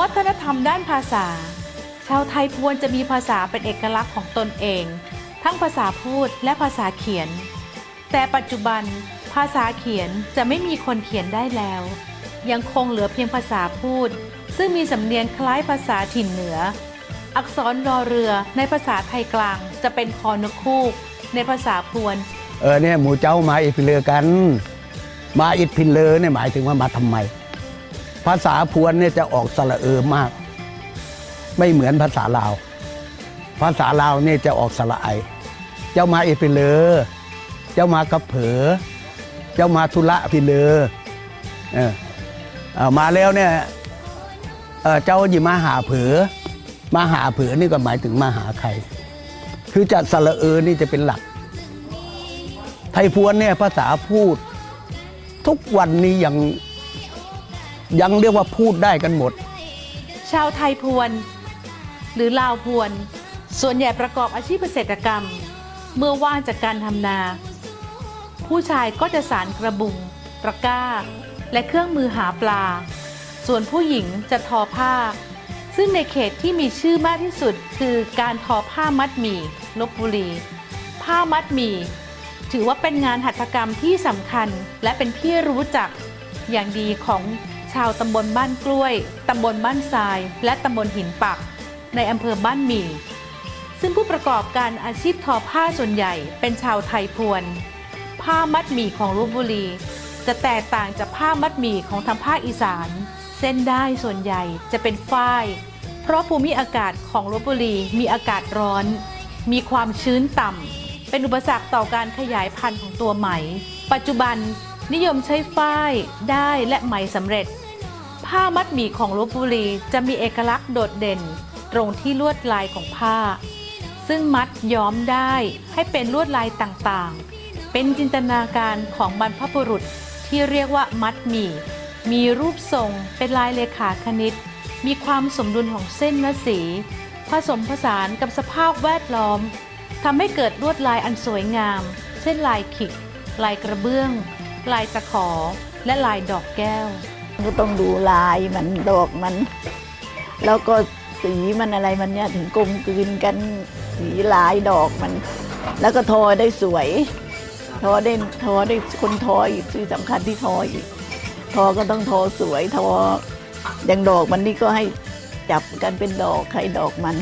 วัฒนธรรมด้านภาษา ชาวไทยพวนจะมีภาษาเป็นเอกลักษณ์ของตนเอง ทั้งภาษาพูดและภาษาเขียน แต่ปัจจุบันภาษาเขียนจะไม่มีคนเขียนได้แล้ว ยังคงเหลือเพียงภาษาพูด ซึ่งมีสำเนียงคล้ายภาษาถิ่นเหนือ อักษรรอเรือในภาษาไทยกลางจะเป็นคอนกคูก ในภาษาพวน เออเนี่ยหมูเจ้ามาอิดพินเลอกัน มาอิดพินเลอเนี่ยหมายถึงว่ามาทำไม ภาษาพวนเนี่ยจะออกสระเออมาก ไม่เหมือนภาษาลาว ภาษาลาวเนี่ยจะออกสระไอ เจ้ามาเอิดพิเลอเจ้ามากระเผอเจ้ามาทุระพิเลอเออมาแล้วเนี่ยเจ้าหยิมาหาเผอมาหาเผอนี่ก็หมายถึงมาหาใคร คือจะสระเออนี่จะเป็นหลัก ไทยพวนเนี่ยภาษาพูด ทุกวันนี้ยัง ยังเรียกว่าพูดได้กันหมด ชาวไทยพวน หรือลาวพวน ส่วนใหญ่ประกอบอาชีพเกษตรกรรม เมื่อว่างจากการทำนา ผู้ชายก็จะสารกระบุงตะกร้า และเครื่องมือหาปลา ส่วนผู้หญิงจะทอผ้า ซึ่งในเขตที่มีชื่อมากที่สุดคือการทอผ้ามัดหมี่ลบบุรี ผ้ามัดหมี่ถือว่าเป็นงานหัตถกรรมที่สำคัญและเป็นที่รู้จักอย่างดีของ ชาวตำบลบ้านกล้วย ตำบลบ้านทราย และตำบลหินปัก ในอำเภอบ้านหมี่ ซึ่งผู้ประกอบการอาชีพทอผ้าส่วนใหญ่เป็นชาวไทยพวน ผ้ามัดหมี่ของลบบุรี จะแตกต่างจากผ้ามัดหมี่ของทางภาคอีสาน เส้นได้ส่วนใหญ่จะเป็นฝ้าย เพราะภูมิอากาศของลบบุรีมีอากาศร้อน มีความชื้นต่ำเป็นอุปสรรคต่อการขยายพันธุ์ของตัวไหม ปัจจุบัน นิยมใช้ฝ้าย ได้และไหมสำเร็จ ผ้ามัดหมี่ของลบบุรีจะมีเอกลักษณ์โดดเด่น ตรงที่ลวดลายของผ้า ซึ่งมัดย้อมได้ให้เป็นลวดลายต่างๆ เป็นจินตนาการของบรรพบุรุษที่เรียกว่ามัดหมี่ มีรูปทรงเป็นลายเลขาคณิต มีความสมดุลของเส้นและสี ผสมผสานกับสภาพแวดล้อมทำให้เกิดลวดลายอันสวยงาม เช่นลายขิก ลายกระเบื้อง ลายตะขอ และลายดอกแก้ว ก็ต้องดูลายมันดอกมัน แล้วก็สีมันอะไรมันเนี่ยถึงกลมกลืนกันสีลายดอกมัน แล้วก็ทอได้สวย ทอได้ทอได้คนทออีกที่สำคัญที่ทออีก ทอก็ต้องทอสวยทออย่างดอกมันนี่ก็ให้จับกันเป็นดอกใครดอกมัน